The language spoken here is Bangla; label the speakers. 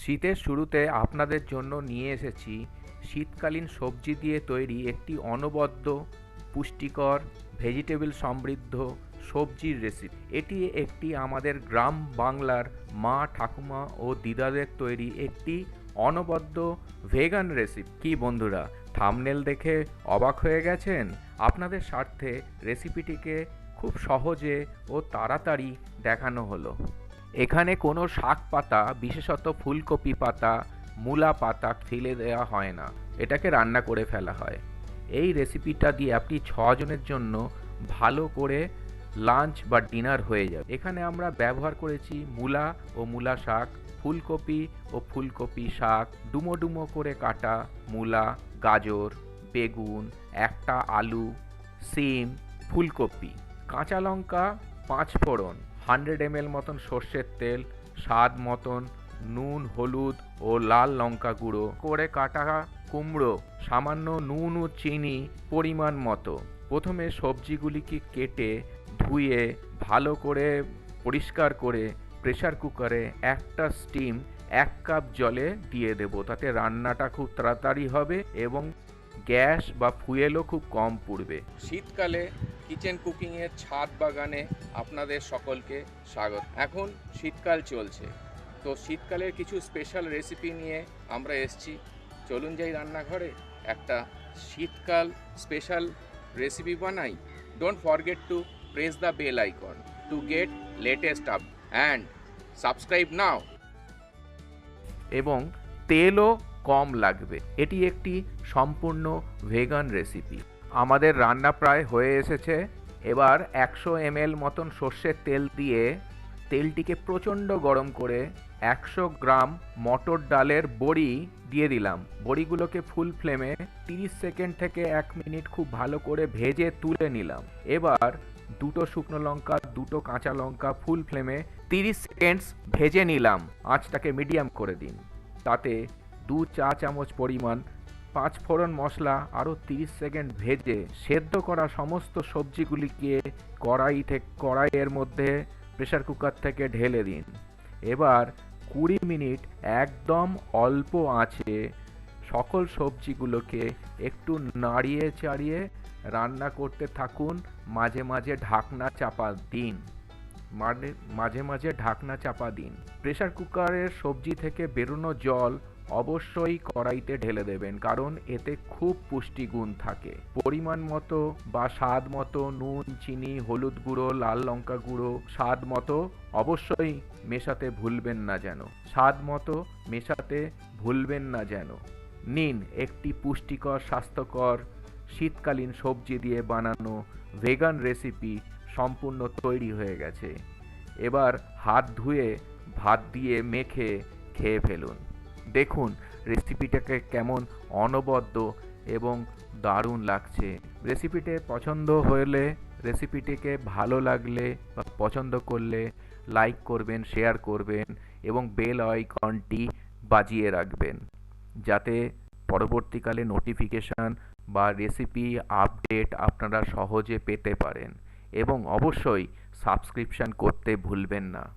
Speaker 1: শীতের শুরুতে আপনাদের জন্য নিয়ে এসেছি শীতকালীন সবজি দিয়ে তৈরি একটি অনবদ্য, পুষ্টিকর ভেজিটেবল সমৃদ্ধ সবজির রেসিপি এটি একটি আমাদের গ্রাম বাংলার মা, ঠাকুমা ও দিদাদের তৈরি একটি অনবদ্য ভেগান রেসিপি কি বন্ধুরা থামনেল দেখে অবাক হয়ে গেছেন? আপনাদের স্বার্থে রেসিপিটিকে খুব সহজে ও তাড়াতাড়ি দেখানো হলো। এখানে কোনো শাক পাতা, বিশেষত ফুলকপি পাতা, মূলা পাতা ফেলে দেওয়া হয় না। এটাকে রান্না করে ফেলা হয়। এই রেসিপিটা দিয়ে আপনি ছজনের জন্য ভালো করে লাঞ্চ বা ডিনার হয়ে যাবে। এখানে আমরা ব্যবহার করেছি মূলা ও মূলা শাক, ফুলকপি ও ফুলকপি শাক, ডুমো ডুমো করে কাটা মূলা, গাজর, বেগুন, একটা আলু, সিম, ফুলকপি, কাঁচা লঙ্কা পাঁচ ফোড়ন হান্ড্রেড এমএল মতন সর্ষের তেল, স্বাদ মতন নুন, হলুদ ও লাল লঙ্কা গুঁড়ো করে কাটা কুমড়ো, সামান্য নুন ও চিনি পরিমাণ মতো। প্রথমে সবজিগুলিকে কেটে ধুয়ে ভালো করে পরিষ্কার করে প্রেশার কুকারে একটা স্টিম, এক কাপ জলে দিয়ে দেবো। তাতে রান্নাটা খুব তাড়াতাড়ি হবে এবং গ্যাস বা ফুয়েলও খুব কম পুড়বে। শীতকালে কিচেন কুকিংয়ের ছাদ বাগানে আপনাদের সকলকে স্বাগত। এখন শীতকাল চলছে, তো শীতকালের কিছু স্পেশাল রেসিপি নিয়ে আমরা এসছি। চলুন যাই রান্নাঘরে, একটা শীতকাল স্পেশাল রেসিপি বানাই। Don't forget to press the bell icon to get latest up and subscribe now এবং তেলও কম লাগবে। এটি একটি সম্পূর্ণ ভেগান রেসিপি আমাদের রান্না প্রায় হয়ে এসেছে। এবার একশো এমএল মতন সর্ষের তেল দিয়ে তেলটিকে প্রচণ্ড গরম করে একশো গ্রাম মটর ডালের বড়ি দিয়ে দিলাম। বড়িগুলোকে ফুল ফ্লেমে তিরিশ সেকেন্ড থেকে এক মিনিট খুব ভালো করে ভেজে তুলে নিলাম। এবার দুটো শুকনো লঙ্কা, দুটো কাঁচা লঙ্কা ফুল ফ্লেমে তিরিশ সেকেন্ডস ভেজে নিলাম। আঁচটাকে মিডিয়াম করে দিন। তাতে দু চা চামচ পরিমাণ পাঁচ ফোড়ন মশলা আরও তিরিশ সেকেন্ড ভেজে সেদ্ধ করা সমস্ত সবজিগুলিকে কড়াই থেকে কড়াইয়ের মধ্যে প্রেশার কুকার থেকে ঢেলে দিন। এবার কুড়ি মিনিট একদম অল্প আঁচে সকল সবজিগুলোকে একটু নাড়িয়ে চাড়িয়ে রান্না করতে থাকুন। মাঝে মাঝে ঢাকনা চাপা দিন। মাঝে মাঝে মাঝে ঢাকনা চাপা দিন। প্রেশার কুকারের সবজি থেকে বেরোনো জল অবশ্যই কড়াইতে ঢেলে দেবেন, কারণ এতে খুব পুষ্টিগুণ থাকে। পরিমাণ মতো বা স্বাদ মতো নুন, চিনি, হলুদ গুঁড়ো, লাল লঙ্কা গুঁড়ো, স্বাদ মতো অবশ্যই মেশাতে ভুলবেন না যেন। স্বাদ মতো মেশাতে ভুলবেন না যেন। নিন একটি পুষ্টিকর, স্বাস্থ্যকর, শীতকালীন সবজি দিয়ে বানানো ভেগান রেসিপি সম্পূর্ণ তৈরি হয়ে গেছে। এবার হাত ধুয়ে ভাত দিয়ে মেখে খেয়ে ফেলুন। দেখুন রেসিপিটাকে কেমন অনবদ্য এবং দারুণ লাগছে। রেসিপিটি পছন্দ হলে রেসিপিটিকে ভালো লাগলে বা পছন্দ করলে লাইক করবেন শেয়ার করবেন এবং বেল আইকনটি বাজিয়ে রাখবেন। যাতে পরবর্তীকালে নোটিফিকেশান বা রেসিপি আপডেট আপনারা সহজে পেতে পারেন। এবং অবশ্যই সাবস্ক্রিপশান করতে ভুলবেন না।